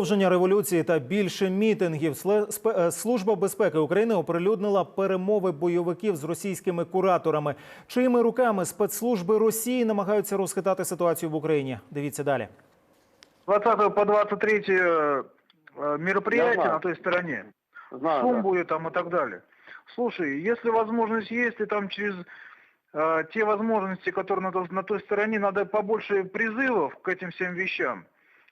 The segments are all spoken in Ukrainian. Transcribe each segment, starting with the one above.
Продовження революції та більше мітингів. Сле- спе- е, Служба безпеки України оприлюднила перемови бойовиків з російськими кураторами. Чиїми руками спецслужби Росії намагаються розхитати ситуацію в Україні? Дивіться далі. 20 по 23 э, э, мероприятия Я знаю. на той стороне. Знаю, Шум да. будет там и так далее. Слушай, если возможность есть, и там через э, те возможности, которые на, то- на той стороне, надо побольше призывов к этим всем вещам.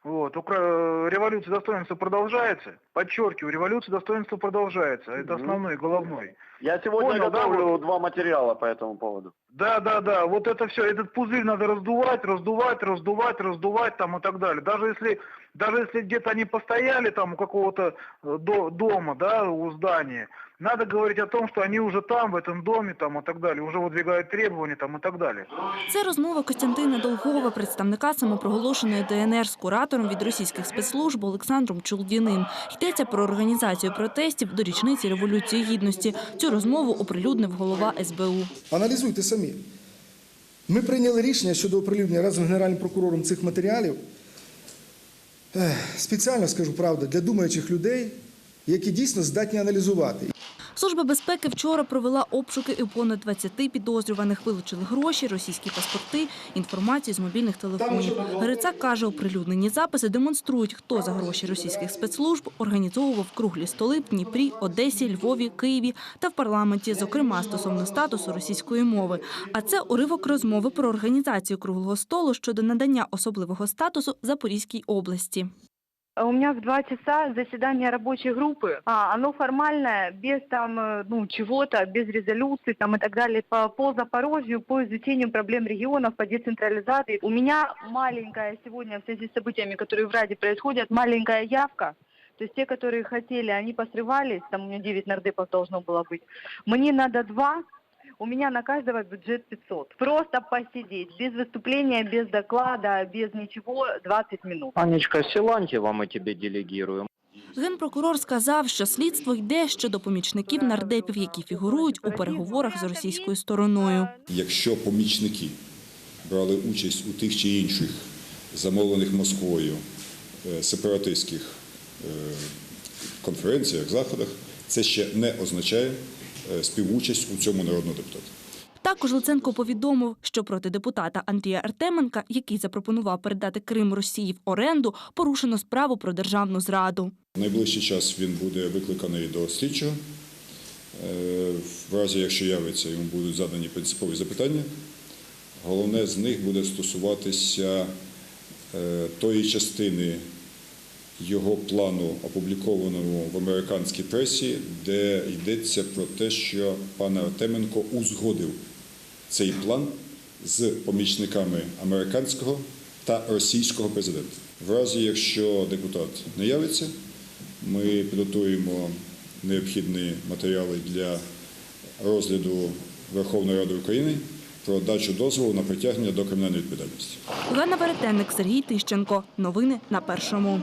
Вот. Укра- э, Революция достоинства продолжается. Подчеркиваю, революция достоинства продолжается. Это основной, головной. Я сегодня Понял, да, готовлю вот? два материала по этому поводу. Да, да, да. Вот это все, этот пузырь надо раздувать, раздувать, раздувать, раздувать там и так далее. Даже если, даже если где-то они постояли там у какого-то э, до- дома, да, у здания, надо говорить о том, что они уже там, в этом доме там и так далее, уже выдвигают требования там и так далее. Це розмова Костянтина Долгова, представника самопроголошеної ДНР з куратором від російських спецслужб Олександром Чулдіним. Йдеться про організацію протестів до річниці Революції Гідності. Цю розмову оприлюднив голова СБУ. Аналізуйте самі. Ми прийняли рішення щодо оприлюднення разом з Генеральним прокурором цих матеріалів. Спеціально скажу правду, для думаючих людей, які дійсно здатні аналізувати. Служба безпеки вчора провела обшуки і понад 20 підозрюваних вилучили гроші, російські паспорти, інформацію з мобільних телефонів. Грицак каже, оприлюднені записи демонструють, хто за гроші російських спецслужб організовував круглі столи в Дніпрі, Одесі, Львові, Києві та в парламенті, зокрема стосовно статусу російської мови. А це уривок розмови про організацію круглого столу щодо надання особливого статусу Запорізькій області. А У меня в два часа заседание рабочей группы. А, оно формальное, без там, э, ну, чего-то, без резолюций там и так далее, по, по Запорожью, по изучению проблем регионов, по децентрализации. У меня маленькая сегодня в связи с событиями, которые в Раде происходят, маленькая явка. То есть те, которые хотели, они посрывались, там у меня 9 нардепов должно было быть. Мне надо два, у меня на каждого бюджет 500. Просто посидеть, без выступления, без доклада, без ничего, 20 минут. Анечка, Силантьева мы тебе делегируем. Генпрокурор сказав, що слідство йде щодо помічників нардепів, які фігурують у переговорах з російською стороною. Якщо помічники брали участь у тих чи інших замовлених Москвою е, сепаратистських е, конференціях, заходах, це ще не означає співучасть у цьому народного депутата. Також Луценко повідомив, що проти депутата Андрія Артеменка, який запропонував передати Крим Росії в оренду, порушено справу про державну зраду. В найближчий час він буде викликаний до слідчого. Е, В разі, якщо явиться, йому будуть задані принципові запитання. Головне з них буде стосуватися е, тої частини його плану, опублікованого в американській пресі, де йдеться про те, що пан Артеменко узгодив цей план з помічниками американського та російського президента. В разі, якщо депутат не явиться, ми підготуємо необхідні матеріали для розгляду Верховної Ради України про дачу дозволу на притягнення до кримінальної відповідальності. Олена Веретенник, Сергій Тищенко. Новини на першому.